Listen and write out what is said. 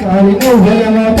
కాలి నువ్వెలమాట